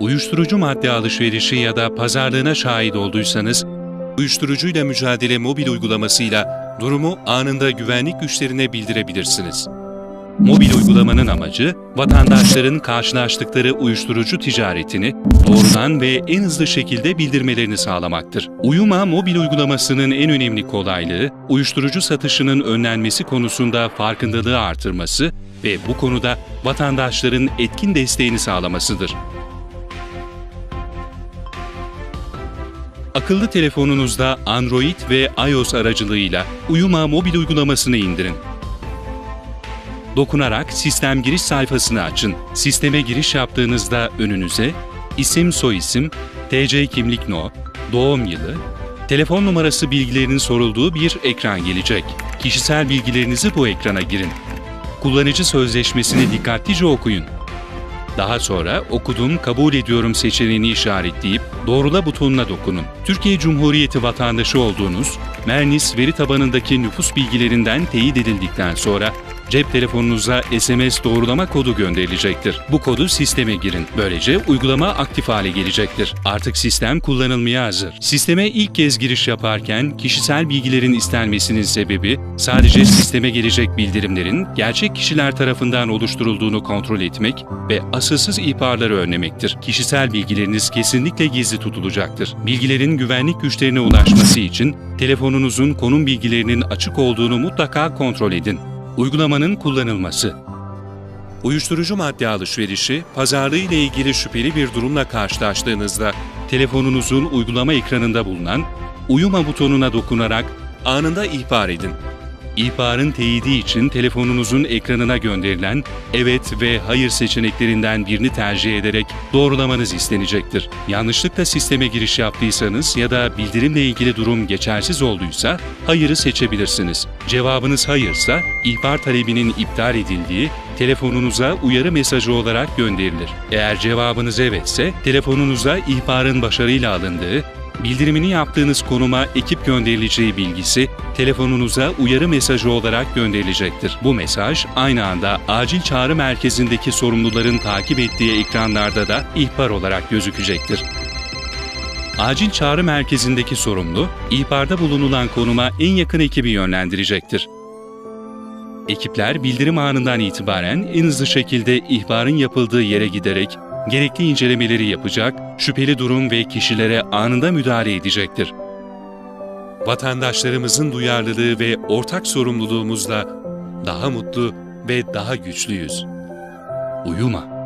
Uyuşturucu madde alışverişi ya da pazarlığına şahit olduysanız, uyuşturucuyla mücadele mobil uygulamasıyla durumu anında güvenlik güçlerine bildirebilirsiniz. Mobil uygulamanın amacı, vatandaşların karşılaştıkları uyuşturucu ticaretini doğrudan ve en hızlı şekilde bildirmelerini sağlamaktır. Uyuma mobil uygulamasının en önemli kolaylığı, uyuşturucu satışının önlenmesi konusunda farkındalığı artırması ve bu konuda vatandaşların etkin desteğini sağlamasıdır. Akıllı telefonunuzda Android ve iOS aracılığıyla Uyuma mobil uygulamasını indirin. Dokunarak sistem giriş sayfasını açın. Sisteme giriş yaptığınızda önünüze isim, soyisim, TC kimlik no, doğum yılı, telefon numarası bilgilerinin sorulduğu bir ekran gelecek. Kişisel bilgilerinizi bu ekrana girin. Kullanıcı sözleşmesini dikkatlice okuyun. Daha sonra okudum, kabul ediyorum seçeneğini işaretleyip doğrula butonuna dokunun. Türkiye Cumhuriyeti vatandaşı olduğunuz, Mernis veri tabanındaki nüfus bilgilerinden teyit edildikten sonra cep telefonunuza SMS doğrulama kodu gönderilecektir. Bu kodu sisteme girin. Böylece uygulama aktif hale gelecektir. Artık sistem kullanılmaya hazır. Sisteme ilk kez giriş yaparken kişisel bilgilerin istenmesinin sebebi sadece sisteme gelecek bildirimlerin gerçek kişiler tarafından oluşturulduğunu kontrol etmek ve asılsız ihbarları önlemektir. Kişisel bilgileriniz kesinlikle gizli tutulacaktır. Bilgilerin güvenlik güçlerine ulaşması için telefonunuzun konum bilgilerinin açık olduğunu mutlaka kontrol edin. Uygulamanın kullanılması Uyuşturucu madde alışverişi, pazarlığı ile ilgili şüpheli bir durumla karşılaştığınızda telefonunuzun uygulama ekranında bulunan Uyuma butonuna dokunarak anında ihbar edin. İhbarın teyidi için telefonunuzun ekranına gönderilen evet ve hayır seçeneklerinden birini tercih ederek doğrulamanız istenecektir. Yanlışlıkla sisteme giriş yaptıysanız ya da bildirimle ilgili durum geçersiz olduysa hayırı seçebilirsiniz. Cevabınız hayırsa ihbar talebinin iptal edildiği telefonunuza uyarı mesajı olarak gönderilir. Eğer cevabınız evetse telefonunuza ihbarın başarıyla alındığı Bildirimini yaptığınız konuma ekip gönderileceği bilgisi telefonunuza uyarı mesajı olarak gönderilecektir. Bu mesaj aynı anda acil çağrı merkezindeki sorumluların takip ettiği ekranlarda da ihbar olarak gözükecektir. Acil çağrı merkezindeki sorumlu, ihbarda bulunulan konuma en yakın ekibi yönlendirecektir. Ekipler bildirim anından itibaren en hızlı şekilde ihbarın yapıldığı yere giderek gerekli incelemeleri yapacak, şüpheli durum ve kişilere anında müdahale edecektir. Vatandaşlarımızın duyarlılığı ve ortak sorumluluğumuzla daha mutlu ve daha güçlüyüz. Uyuma.